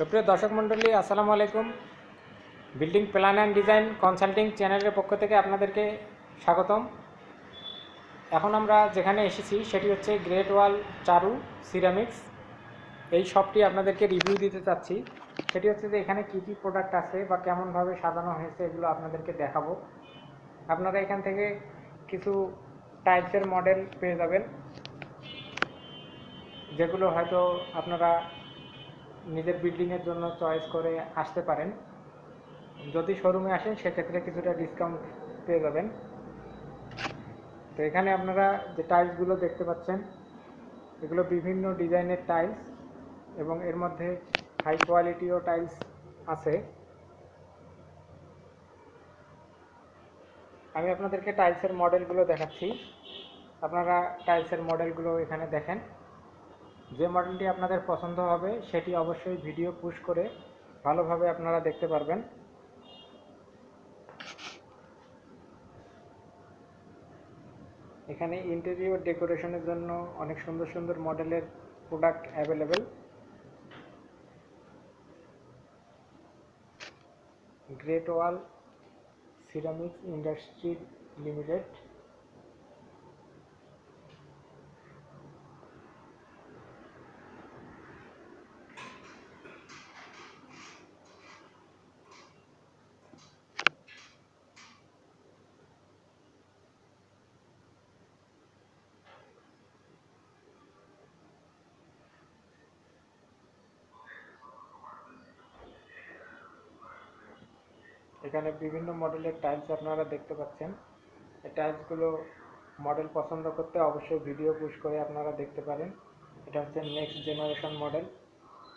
সুপ্রিয় দর্শক মণ্ডলী, আসসালামু আলাইকুম। Building plan and design consulting চ্যানেলের পক্ষ থেকে আপনাদেরকে স্বাগতম। এখন আমরা যেখানে এসেছি, সেটি হচ্ছে গ্রেট ওয়াল চারু সিরামিক্স এই শপটি আপনাদেরকে রিভিউ দিতে চাচ্ছি। সেটি হচ্ছে যে এখানে কী কী প্রোডাক্ট আছে বা কেমনভাবে সাজানো হয়েছে, এগুলো আপনাদেরকে দেখাবো। আপনারা এখান থেকে কিছু টাইলসের মডেল পেয়ে যাবেন। যেগুলো হয়তো আপনারা নিজের বিল্ডিংয়ের জন্য চয়েস করে আসতে পারেন। যদি শোরুমে আসেন, সেক্ষেত্রে কিছুটা ডিসকাউন্ট পেয়ে যাবেন। তো এখানে আপনারা যে টাইলসগুলো দেখতে পাচ্ছেন, এগুলো বিভিন্ন ডিজাইনের টাইলস এবং এর মধ্যে হাই কোয়ালিটিও টাইলস আছে। আমি আপনাদেরকে টাইলসের মডেলগুলো দেখাচ্ছি। আপনারা টাইলসের মডেলগুলো এখানে দেখেন। যে মডেলটি আপনাদের পছন্দ হবে, সেটি অবশ্যই ভিডিও পুশ করে ভালোভাবে আপনারা দেখতে পারবেন। এখানে ইন্টেরিয়র ডেকোরেশনের জন্য অনেক সুন্দর সুন্দর মডেলের product available Great Wall Ceramics industry limited এখানে বিভিন্ন মডেলের টাইলস আপনারা দেখতে পাচ্ছেন। এই টাইলসগুলো মডেল পছন্দ করতে অবশ্যই ভিডিও পুশ করে আপনারা দেখতে পারেন। এটা হচ্ছে নেক্সট জেনারেশন মডেল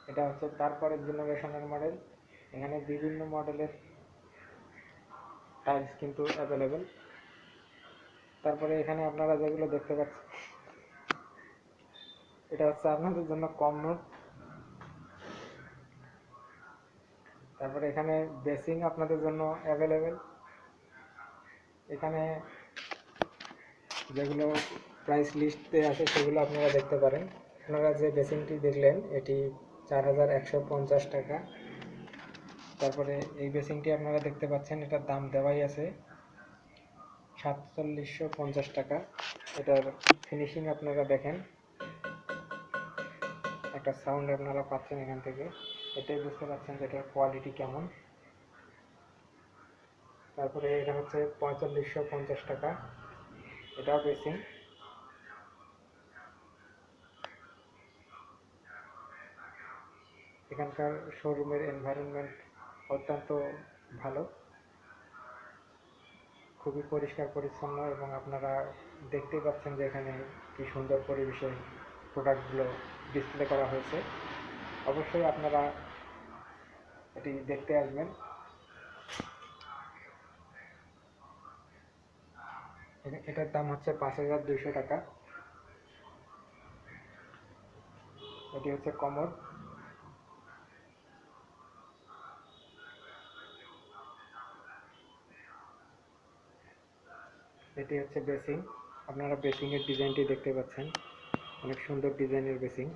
এটা হচ্ছে তারপরের জেনারেশনের মডেল এখানে বিভিন্ন মডেলের টাইলস কিন্তু অ্যাভেলেবেল তারপরে এখানে আপনারা যেগুলো দেখতে পাচ্ছেন, এটা হচ্ছে আপনাদের জন্য কম নোট। তারপরে এখানে বেসিং আপনাদের জন্য অ্যাভেলেবেল। এখানে যেগুলো প্রাইস লিস্টে আছে সেগুলো আপনারা দেখতে পারেন। আপনারা যে বেসিংটি দেখলেন, এটি চার হাজার একশো পঞ্চাশ টাকা। তারপরে এই বেসিংটি আপনারা দেখতে পাচ্ছেন, এটার দাম দেওয়াই আছে সাতচল্লিশশো টাকা। এটার ফিনিশিং আপনারা দেখেন। একটা সাউন্ড আপনারা পাচ্ছেন এখান থেকে। এটাই বুঝতে পারছেন যে এটার কোয়ালিটি কেমন। তারপরে এটা হচ্ছে পঁয়তাল্লিশশো পঞ্চাশ টাকা। এটাও বেসিং এখানকার শোরুমের এনভায়রনমেন্ট অত্যন্ত ভালো। খুবই পরিষ্কার পরিচ্ছন্ন এবং আপনারা দেখতেই পাচ্ছেন যে এখানে কি সুন্দর পরিবেশে প্রোডাক্টগুলো ডিসপ্লে করা হয়েছে। অবশ্যই আপনারা এটি দেখতে আসবেন। এটার দাম হচ্ছে পাঁচ হাজার দুইশো টাকা। এটি হচ্ছে কমর এটি হচ্ছে বেসিং আপনারা বেসিংয়ের ডিজাইনটি দেখতে পাচ্ছেন। অনেক সুন্দর ডিজাইনের বেসিং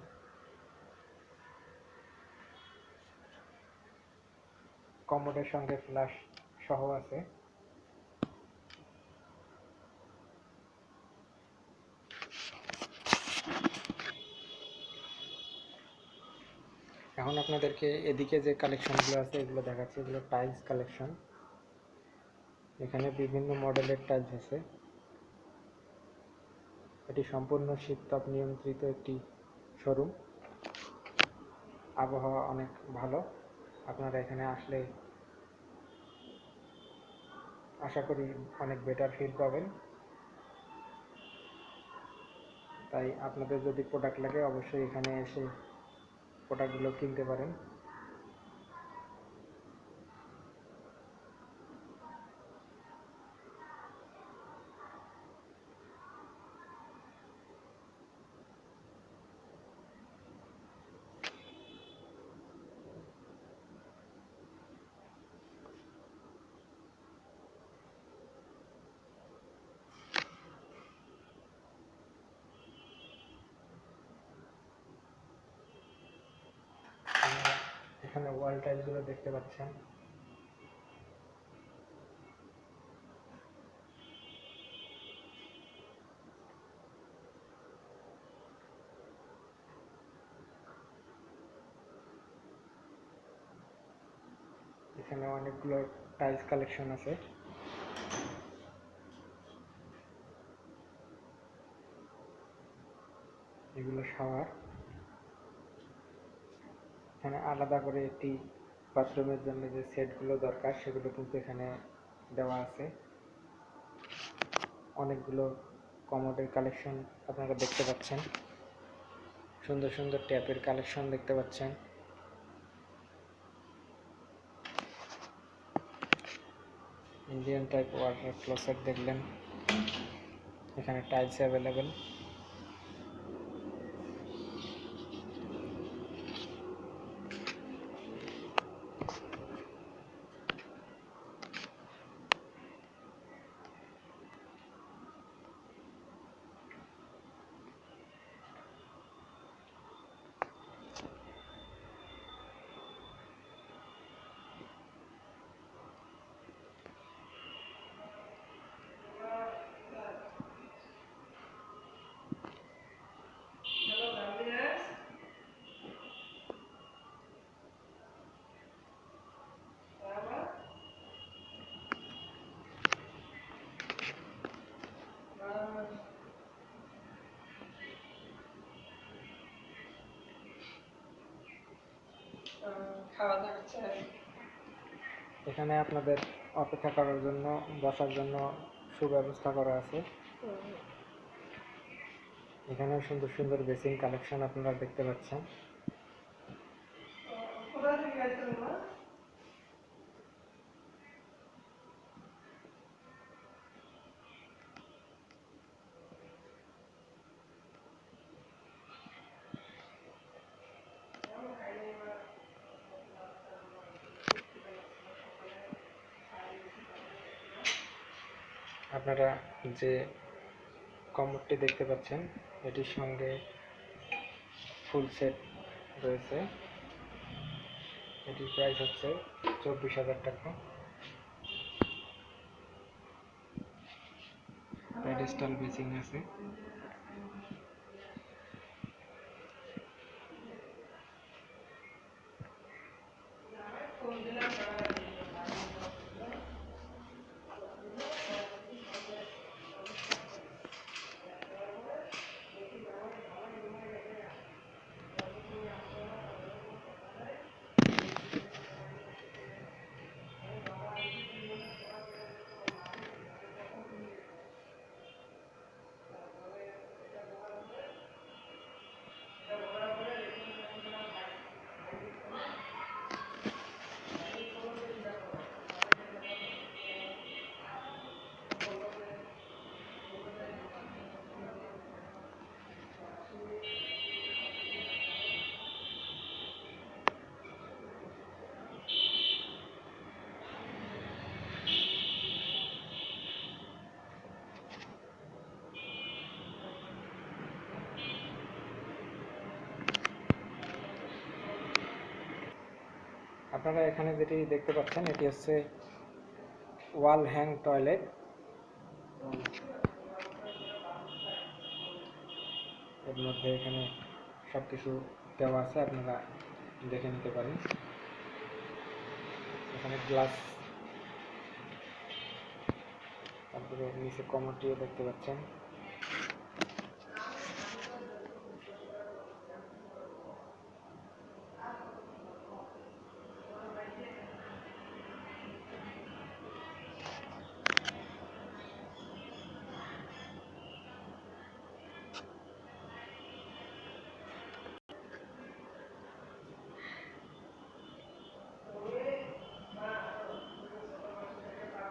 কমোডের সঙ্গে ফ্ল্যাশ সহ আছে। এখন আপনাদেরকে এদিকে যে কালেকশনগুলো আছে, এগুলো দেখাচ্ছি। এগুলো টাইলস কালেকশন এখানে বিভিন্ন মডেলের টাইলস আছে। এটি সম্পূর্ণ শীততাপ নিয়ন্ত্রিত একটি শোরুম আবহাওয়া অনেক ভালো। আপনারা এখানে আসলে আশা করি অনেক বেটার ফিল পাবেন। তাই আপনাদের যদি প্রোডাক্ট লাগে, অবশ্যই এখানে এসে প্রোডাক্টগুলো কিনতে পারেন আপনারা এখানে ওয়াল টাইলসগুলো দেখতে পাচ্ছেন। এখানে অনেকগুলো টাইলস কালেকশন আছে। এগুলো শাওয়ার এখানে আলাদা করে একটি বাথরুমের জন্য যে সেটগুলো দরকার, সেগুলো কিন্তু এখানে দেওয়া আছে। অনেকগুলো কমোডের কালেকশন আপনারা দেখতে পাচ্ছেন। সুন্দর সুন্দর ট্যাপের কালেকশন দেখতে পাচ্ছেন। ইন্ডিয়ান টাইপ ওয়াটার ক্লোসেট দেখলেন। এখানে টাইলস অ্যাভেলেবেল। খাওয়া দাওয়া এখানে আপনাদের অপেক্ষা করার জন্য বসার জন্য সুব্যবস্থা করা আছে। এখানে সুন্দর সুন্দর বেসিন কালেকশন আপনারা দেখতে পাচ্ছেন। আপনারা যে কমোডটি দেখতে পাচ্ছেন, এটির সঙ্গে ফুল সেট রয়েছে। এটির প্রাইস হচ্ছে চব্বিশ হাজার টাকা। প্যাডেস্টাল বেসিং আছে। আপনারা এখানে যেটি দেখতে পাচ্ছেন, এটি হচ্ছে ওয়াল হ্যাং টয়লেট। এর মধ্যে এখানে সব কিছু দেওয়া আছে, আপনারা দেখে নিতে পারেন। এখানে গ্লাস, তারপরে নিচে কমোডটিও দেখতে পাচ্ছেন।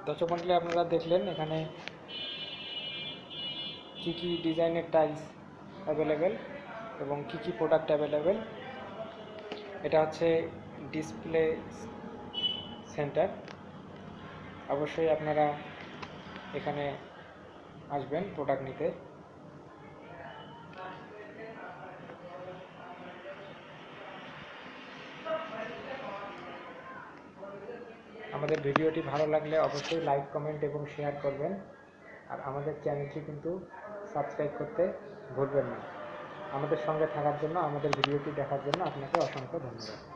দর্শক মন্ডলী, আপনারা দেখলেন এখানে কি কি ডিজাইনের টাইলস অ্যাভেলেবেল এবং কি কি প্রোডাক্ট অ্যাভেলেবেল এটা হচ্ছে ডিসপ্লে সেন্টার অবশ্যই আপনারা এখানে আসবেন প্রোডাক্ট নিতে। আমাদের ভিডিওটি ভালো লাগলে অবশ্যই লাইক কমেন্ট এবং শেয়ার করবেন। আর আমাদের চ্যানেলটি কিন্তু সাবস্ক্রাইব করতে ভুলবেন না। আমাদের সঙ্গে থাকার জন্য, আমাদের ভিডিওটি দেখার জন্য আপনাকে অসংখ্য ধন্যবাদ।